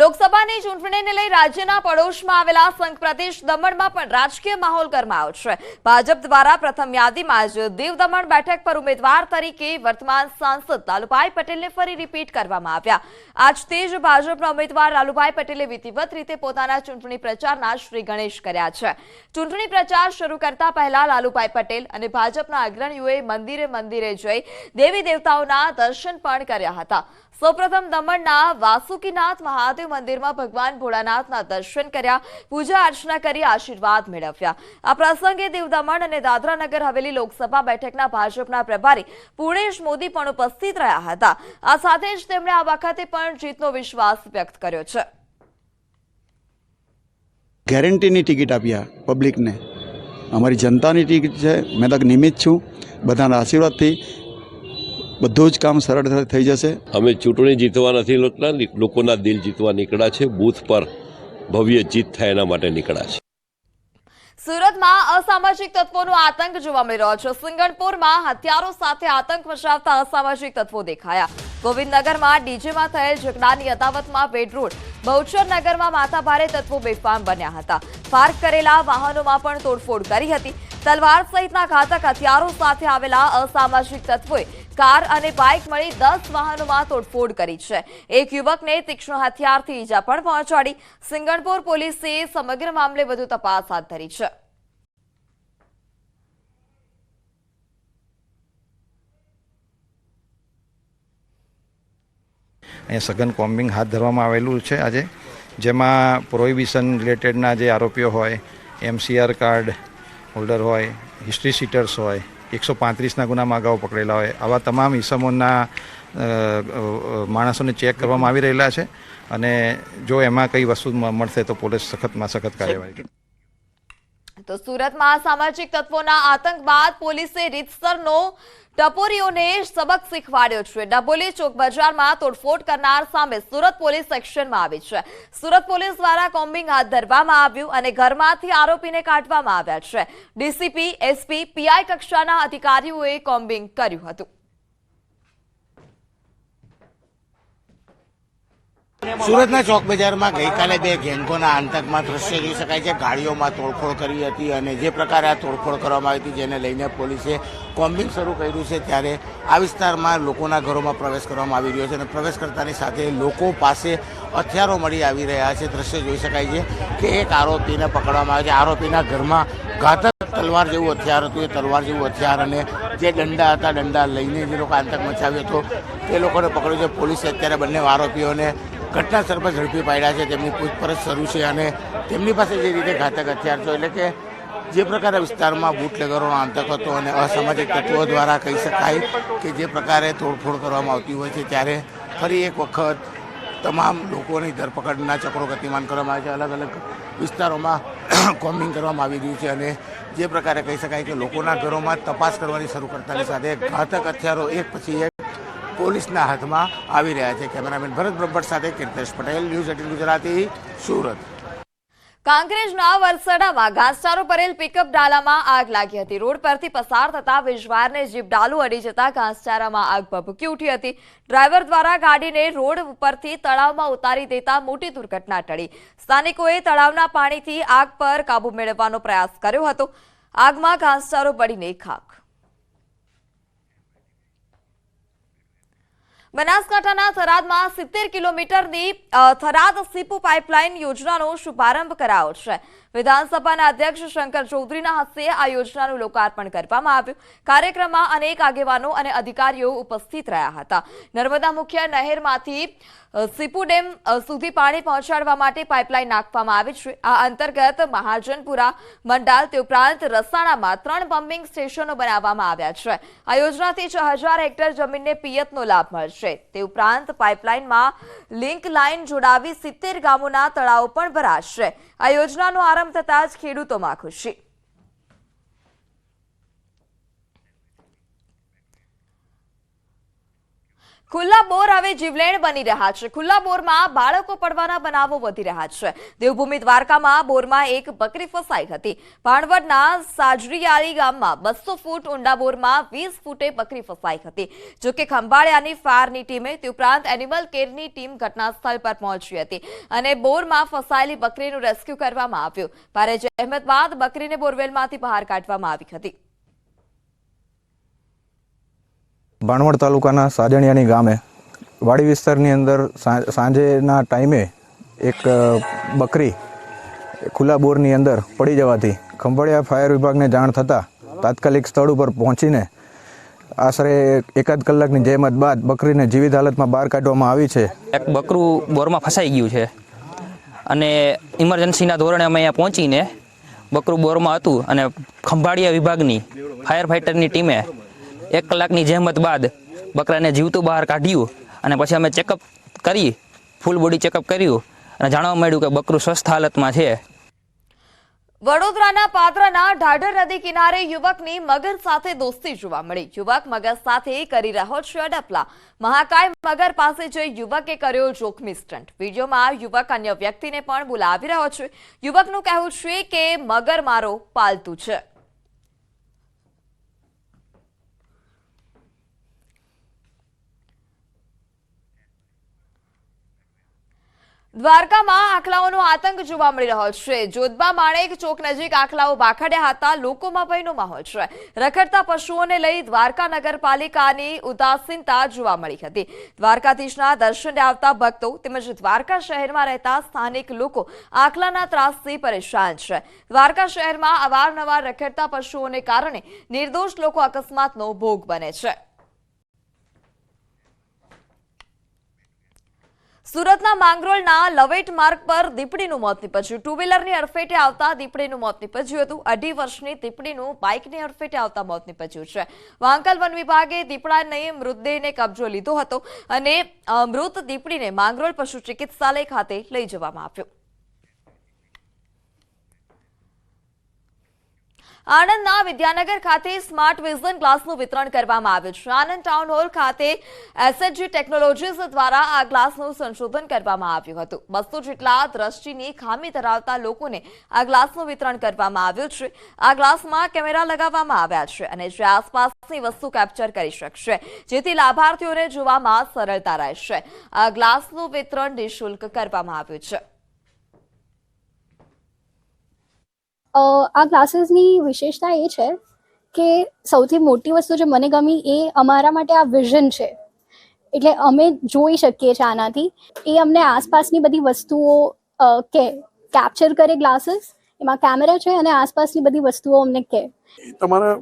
લોકસભાની ચૂંટણીને લઈ રાજ્યના પડોશમાં આવેલા સંઘ પ્રદેશ દમણમાં પણ રાજકીય માહોલ ગરમાયો છે. ભાજપ દ્વારા પ્રથમ યાદીમાં જ દીવ દમણ બેઠક પર ઉમેદવાર તરીકે વર્તમાન સાંસદ લાલુભાઈ પટેલને ફરી રિપીટ કરવામાં આવ્યા. આજથી જ ભાજપના ઉમેદવાર લાલુભાઈ પટેલે વિધિવત રીતે પોતાના ચૂંટણી પ્રચારના શ્રી ગણેશ કર્યા છે. ચૂંટણી પ્રચાર શરૂ કરતા પહેલા લાલુભાઈ પટેલ અને ભાજપના અગ્રણીઓએ મંદિરે મંદિરે જઈ દેવી દેવતાઓના દર્શન પણ કર્યા હતા. સૌપ્રથમ દમણના વાસુકીનાથ મહાદેવ મંદિરમાં ભગવાન ભોળાનાથના દર્શન કર્યા, પૂજા અર્ચના કરી, આશીર્વાદ મેળવ્યા. આ પ્રસંગે દીવ દમણ અને દાદરા નગર હવેલી લોકસભા બેઠકના ભાજપના પ્રભારી પૂર્ણેશ મોદી પણ ઉપસ્થિત રહ્યા હતા. આ સાથે જ તેમણે આ વખતે પણ જીતનો વિશ્વાસ વ્યક્ત કર્યો છે. ગેરંટીની ટિકિટ આપ્યા પબ્લિકને. અમારી જનતાની ટિકિટ છે. મેં તક નિમિત્ત છું. બધાના આશીર્વાદથી બધું જ કામ સરળતાથી થઈ જશે. અમે ચૂંટણી જીતવા નથી લોટના લોકોના દિલ જીતવા નીકળ્યા છે બૂથ પર ભવ્ય જીત થાય એના માટે નીકળ્યા છે. સુરતમાં અસામાજિક તત્વોનો આતંક જોવા મળી રહ્યો છે. સિંગણપુરમાં હથિયારો સાથે આતંક મચાવતા અસામાજિક તત્વો દેખાયા. ગોવિંદનગરમાં ડીજેમાં થયેલ ઝઘડાની અદાવતમાં બેડરોડ બહુચરનગરમાં માથાભારે તત્વો બેફામ બન્યા હતા. પાર્ક કરેલા વાહનોમાં પણ તોડફોડ કરી હતી. તલવાર સહિતના ઘાતક હથિયારો સાથે આવેલા અસામાજિક તત્વોએ કાર અને બાઇક મળી દસ વાહનોમાં તોડફોડ કરી છે. એક યુવકને તીક્ષ્ણ હથિયારથી ઈજા પણ પહોંચાડી સિંગણપુર પોલીસે સમગ્ર મામલે વધુ તપાસ હાથ ધરી છે. અહીંયા સઘન કોમ્બિંગ હાથ ધરવામાં આવેલું છે આજે, જેમાં પ્રોહિબિશન રિલેટેડના જે આરોપીઓ હોય, એમસીઆર કાર્ડ હોલ્ડર હોય, હિસ્ટ્રી સીટર્સ હોય એકસો પાંત્રીસના ગુનામાં અગાઉ પકડેલા હોય આવા તમામ અ, માણસોને ચેક કરવામાં આવી રહેલા છે અને જો એમાં કઈ વસ્તુ મળશે તો પોલીસ સખતમાં સખત કાર્યવાહી. તો સુરતમાં સામાજિક તત્વોના આતંક બાદ પોલીસે રીતસરનો ટપોરીઓને સબક શીખવાડ્યો છે. ડબોલી ચોક બજારમાં તોડફોડ કરનાર સામે સુરત પોલીસ એક્શનમાં આવી છે. સુરત પોલીસ દ્વારા કોમ્બિંગ હાથ ધરવામાં આવ્યું અને ઘરમાંથી આરોપીને કાઢવામાં આવ્યા છે. ડીસીપી, એસપી, પીઆઈ કક્ષાના અધિકારીઓએ કોમ્બિંગ કર્યું હતું. સુરતના ચોક બજારમાં ગઈકાલે બે ગેંગોના આતંકમાં દ્રશ્ય જોઈ શકાય છે. ગાડીઓમાં તોડફોડ કરી હતી અને જે પ્રકારે આ તોડફોડ કરવામાં આવી હતી, જેને લઈને પોલીસે કોમ્બિંગ શરૂ કર્યું છે, ત્યારે આ વિસ્તારમાં લોકોના ઘરોમાં પ્રવેશ કરવામાં આવી રહ્યો છે અને પ્રવેશ કરતાની સાથે લોકો પાસે હથિયારો મળી આવી રહ્યા છે. દ્રશ્ય જોઈ શકાય છે કે એક આરોપીને પકડવામાં આવે છે. આરોપીના ઘરમાં ઘાતક તલવાર જેવું હથિયાર હતું. એ તલવાર જેવું હથિયાર અને જે દંડા હતા દંડા લઈને જે લોકો આતંક મચાવ્યો હતો, તે લોકોને પકડ્યો છે. પોલીસે અત્યારે બંને આરોપીઓને ઘટના સ્થળ પર ઝડપી પાડ્યા છે, તેમની પૂછપરછ શરૂ છે અને તેમની પાસે જે રીતે ઘાતક હથિયાર છો, એટલે કે જે પ્રકારે વિસ્તારમાં બુટલેગરોનો આતંક હતો અને અસામાજિક તત્વો દ્વારા કહી શકાય કે જે પ્રકારે તોડફોડ કરવામાં આવતી હોય છે, ત્યારે ફરી એક વખત તમામ લોકોની ધરપકડના ચક્રો ગતિમાન કરવામાં આવે છે. અલગ અલગ વિસ્તારોમાં કોમ્બિંગ કરવામાં આવી રહ્યું છે અને જે પ્રકારે કહી શકાય કે લોકોના ઘરોમાં તપાસ કરવાની શરૂ કરતાની સાથે ઘાતક હથિયારો એક પછી એક પોલીસના હાથમાં આવી રહ્યા છે. કેમેરામેન ભરત બ્રહ્મભટ્ટ સાથે કીર્તેશ પટેલ, ન્યૂઝ એટીન ગુજરાતી, સુરત. કાંકરેજના વરસડામાં ઘાસચારો ભરેલ પિકઅપ ડાલામાં આગ લાગી હતી. રોડ પરથી પસાર થતા વીજવારને જીપ ડાલુ અડી જતા ઘાસચારામાં આગ ભભૂકી ઉઠી હતી. ડ્રાઈવર દ્વારા ગાડીને રોડ ઉપરથી તળાવમાં ઉતારી દેતા મોટી દુર્ઘટના ટળી. સ્થાનિકોએ તળાવના પાણીથી આગ પર કાબુ મેળવવાનો પ્રયાસ કર્યો હતો. આગમાં ઘાસચારો બળીને ખાખ. બનાસકાંઠાના થરાદમાં સિત્તેર કિલોમીટરની થરાદ સીપુ પાઇપલાઇન યોજનાનો શુભારંભ કરાયો છે. વિધાનસભાના અધ્યક્ષ શંકર ચૌધરીના હસ્તે આ યોજનાનું લોકાર્પણ કરવામાં આવ્યું. કાર્યક્રમમાં અનેક આગેવાનો અને અધિકારીઓ ઉપસ્થિત રહ્યા હતા. નર્મદા મુખ્ય નહેરમાંથી સીપુ ડેમ સુધી પાણી પહોંચાડવા માટે પાઇપલાઇન નાખવામાં આવી છે. આ અંતર્ગત મહાજનપુરા, મંડાલ તે ઉપરાંત રસાણામાં ત્રણ પમ્પિંગ સ્ટેશનો બનાવવામાં આવ્યા છે. આ યોજનાથી છ હેક્ટર જમીનને પિયતનો લાભ મળશે. તે ઉપરાંત પાઇપલાઇનમાં લિંક લાઇન જોડાવી સિત્તેર ગામોના તળાવો પણ ભરાશે. આ યોજનાનો આરંભ થતાં જ ખેડૂતોમાં ખુશી. ખુલ્લા બોર હવે જીવલેણ બની રહ્યા છે. ખુલ્લા બોરમાં બાળકો પડવાના બનાવો વધી રહ્યા છે. દેવભૂમિ દ્વારકામાં બોરમાં એક બકરી ફસાઈ હતી. ભાણવડના સાજરીયાળી ગામમાં બસો ફૂટ ઊંડા બોરમાં વીસ ફૂટે બકરી ફસાઈ હતી. જોકે ખંભાળિયાની ફાયરની ટીમે તે ઉપરાંત એનિમલ કેરની ટીમ ઘટનાસ્થળ પર પહોંચી હતી અને બોરમાં ફસાયેલી બકરીનું રેસ્ક્યુ કરવામાં આવ્યું. ભારે જહેમત બાદ બકરીને બોરવેલમાંથી બહાર કાઢવામાં આવી હતી. ભાણવડ તાલુકાના સાજણિયાની ગામે વાડી વિસ્તારની અંદર સાંજેના ટાઈમે એક બકરી ખુલ્લા બોરની અંદર પડી જવાથી ખંભાળિયા ફાયર વિભાગને જાણ થતાં તાત્કાલિક સ્થળ ઉપર પહોંચીને આશરે એકાદ કલાકની જહેમત બાદ બકરીને જીવિત હાલતમાં બહાર કાઢવામાં આવી છે. એક બકરું બોરમાં ફસાઈ ગયું છે અને ઇમરજન્સીના ધોરણે અમે અહીંયા પહોંચીને બકરું બોરમાં હતું અને ખંભાળિયા વિભાગની ફાયર ફાઇટરની ટીમે એક કલાકની જહેમત બાદ બકરાને જીવતું બહાર કાઢ્યું અને પછી અમે ચેકઅપ કરી ફૂલ બોડી ચેકઅપ કર્યું અને જાણવા મળ્યું કે બકરું સ્વસ્થ હાલતમાં છે. વડોદરાના પાદરાના ઢાઢર નદી કિનારે યુવકની મગર સાથે દોસ્તી જોવા મળી. યુવક મગર સાથે કરી રહ્યો છે અડપલા. મહાકાય મગર પાસે જઈ યુવકે કર્યો જોખમી સ્ટન્ટ. વિડીયોમાં યુવક અન્ય વ્યક્તિને પણ બોલાવી રહ્યો છે. યુવકનું કહેવું છે કે મગર મારો પાલતુ છે. દ્વારકામાં આખલાઓનો આતંક જોવા મળી રહ્યો છે. જોધબા માણેક ચોક નજીક આખલાઓ બાખડ્યા હતા. લોકોમાં ભયનો માહોલ છે. રખડતા પશુઓને લઈ દ્વારકા નગરપાલિકાની ઉદાસીનતા જોવા મળી હતી. દ્વારકાધીશના દર્શને આવતા ભક્તો તેમજ દ્વારકા શહેરમાં રહેતા સ્થાનિક લોકો આખલાના ત્રાસથી પરેશાન છે. દ્વારકા શહેરમાં અવારનવાર રખડતા પશુઓને કારણે નિર્દોષ લોકો અકસ્માતનો ભોગ બને છે. સુરતના માંગરોળના લવેટ માર્ગ પર દીપડીનું મોત નીપજ્યું. ટુ વ્હીલરની અડફેટે આવતા દીપડીનું મોત નીપજ્યું હતું. અઢી વર્ષની દીપડીનું બાઇકની અડફેટે આવતા મોત નીપજ્યું છે. વાંકલ વન વિભાગે દીપડાને મૃતદેહને કબજો લીધો હતો અને મૃત દીપડીને માંગરોળ પશુ ચિકિત્સાલય ખાતે લઈ જવામાં આવ્યો. આણંદના વિદ્યાનગર ખાતે સ્માર્ટ વિઝન ગ્લાસનું વિતરણ કરવામાં આવ્યું છે. આણંદ ટાઉન હોલ ખાતે એસએચજી ટેકનોલોજીસ દ્વારા આ ગ્લાસનું સંશોધન કરવામાં આવ્યું હતું. બસો જેટલા દ્રષ્ટિની ખામી ધરાવતા લોકોને આ ગ્લાસનું વિતરણ કરવામાં આવ્યું છે. આ ગ્લાસમાં કેમેરા લગાવવામાં આવ્યા છે અને જે આસપાસની વસ્તુ કેપ્ચર કરી શકશે, જેથી લાભાર્થીઓને જોવામાં સરળતા રહેશે. આ ગ્લાસનું વિતરણ નિઃશુલ્ક કરવામાં આવ્યું છે. આ ક્લાસીસની વિશેષતા એ છે કે સૌથી મોટી વસ્તુ જે મને ગમી એ અમારા માટે આ વિઝન છે. એટલે અમે જોઈ શકીએ છીએ આનાથી. એ અમને આસપાસની બધી વસ્તુઓ કે કેપ્ચર કરે ગ્લાસીસ એમાં કેમેરા છે અને આસપાસની બધી વસ્તુઓ અમને કહે તમારા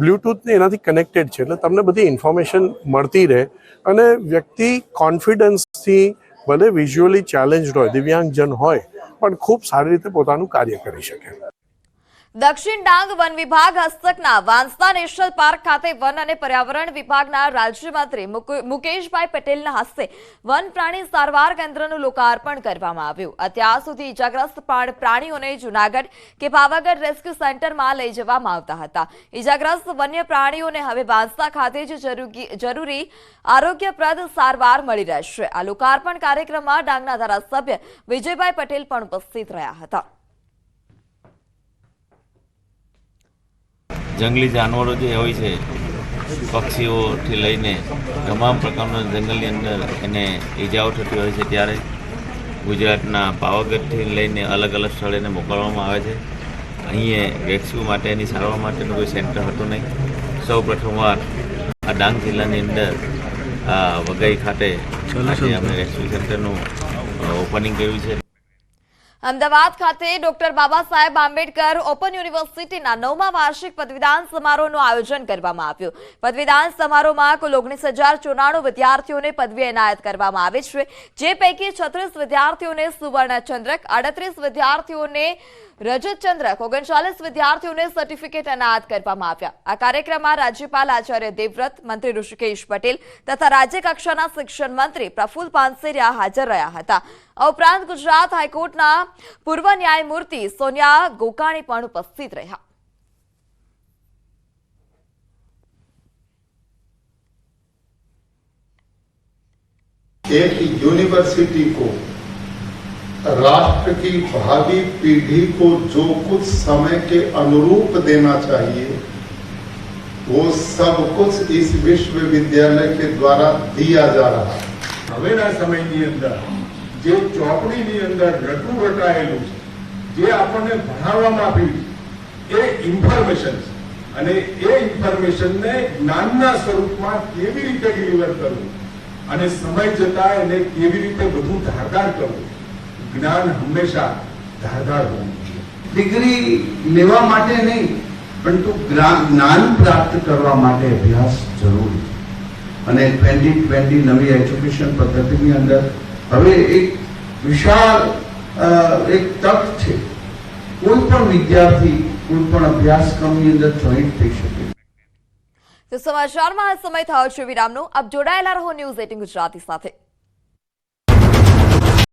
બ્લૂટૂથ ને એનાથી કનેક્ટેડ છે, એટલે તમને બધી ઇન્ફોર્મેશન મળતી રહે અને વ્યક્તિ કોન્ફિડન્સથી ભલે વિઝ્યુઅલી ચેલેન્જ હોય, દિવ્યાંગજન હોય પણ ખૂબ સારી રીતે પોતાનું કાર્ય કરી શકે. દક્ષિણ ડાંગ વન વિભાગ હસ્તકના વાંસદા નેશનલ પાર્ક ખાતે વન અને પર્યાવરણ વિભાગના રાજ્યમંત્રી મુકુ- મુકેશભાઈ પટેલના હસ્તે વન પ્રાણી સારવાર કેન્દ્રનું લોકાર્પણ કરવામાં આવ્યું. અત્યાર સુધી ઇજાગ્રસ્ત પ્રાણીઓને જૂનાગઢ કે પાવાગઢ રેસ્ક્યુ સેન્ટરમાં લઈ જવામાં આવતા હતા. ઇજાગ્રસ્ત વન્ય પ્રાણીઓને હવે વાંસદા ખાતે જ જરૂરી આરોગ્યપ્રદ સારવાર મળી રહેશે. આ લોકાર્પણ કાર્યક્રમમાં ડાંગના ધારાસભ્ય વિજયભાઈ પટેલ પણ ઉપસ્થિત રહ્યા હતા. જંગલી જાનવરો જે હોય છે પક્ષીઓથી લઈને તમામ પ્રકારના જંગલની અંદર એને ઈજાઓ થતી હોય છે ત્યારે ગુજરાતના પાવાગઢથી લઈને અલગ અલગ સ્થળે એને મોકલવામાં આવે છે. અહીંયા રેસ્ક્યુ માટેની સારવાર માટેનું કોઈ સેન્ટર હતું નહીં. સૌ પ્રથમવાર આ ડાંગ જિલ્લાની અંદર આ વઘઈ ખાતે અમે રેસ્ક્યુ સેન્ટરનું ઓપનિંગ કર્યું છે. અમદાવાદ ખાતે ડોક્ટર બાબા સાહેબ આંબેડકર ઓપન યુનિવર્સિટીના નવમા વાર્ષિક પદવીદાન સમારોહનું આયોજન કરવામાં આવ્યું. પદવીદાન સમારોહમાં કુલ ઓગણીસ હજાર ચોરાણું વિદ્યાર્થીઓને પદવી એનાયત કરવામાં આવી છે. જે પૈકી છત્રીસ વિદ્યાર્થીઓને સુવર્ણચંદ્રક અડત્રીસ વિદ્યાર્થીઓને રજત ચંદ્રક ઓગણચાલીસ વિદ્યાર્થીઓને સર્ટિફિકેટ એનાયત કરવામાં આવ્યા આ કાર્યક્રમમાં રાજ્યપાલ આચાર્ય દેવવ્રત મંત્રી ઋષિકેશ પટેલ તથા રાજ્ય કક્ષાના શિક્ષણ મંત્રી પ્રફુલ પાનસેરિયા હાજર રહ્યા હતા આ ઉપરાંત ગુજરાત હાઈકોર્ટના પૂર્વ ન્યાયમૂર્તિ સોનિયા ગોકાણી પણ ઉપસ્થિત રહ્યા एक यूनिवर्सिटी को राष्ट्र की भावी पीढ़ी को जो कुछ समय के अनुरूप देना चाहिए वो सब कुछ इस विश्वविद्यालय के द्वारा दिया जा रहा है હવેના સમયની અંદર જે ચોપડીની અંદર રટું રટાયેલું છે જે આપણને ભણાવવામાં આવ્યું છે એ ઇન્ફોર્મેશન છે અને એ ઇન્ફોર્મેશનને જ્ઞાનના સ્વરૂપમાં કેવી રીતે ડિલિવર કરવું અને સમય જતા એને કેવી રીતે વધુ ધારદાર કરવું જ્ઞાન હંમેશા ધારદાર હોવું જોઈએ. ડિગ્રી લેવા માટે નહીં, પરંતુ જ્ઞાન પ્રાપ્ત કરવા માટે અભ્યાસ જરૂરી. અને ટ્વેન્ટી ટ્વેન્ટી નવી એજ્યુકેશન પદ્ધતિની અંદર હવે એક વિશાળ એક તક છે. કોઈ પણ વિદ્યાર્થી, કોઈ પણ અભ્યાસક્રમની અંદર જોઈન્ટ થઈ શકે. તો સમાચારમાં સમય થયો છે વિરામનો. આપ જોડાયેલા રહો ન્યૂઝ એટીન ગુજરાતી સાથે.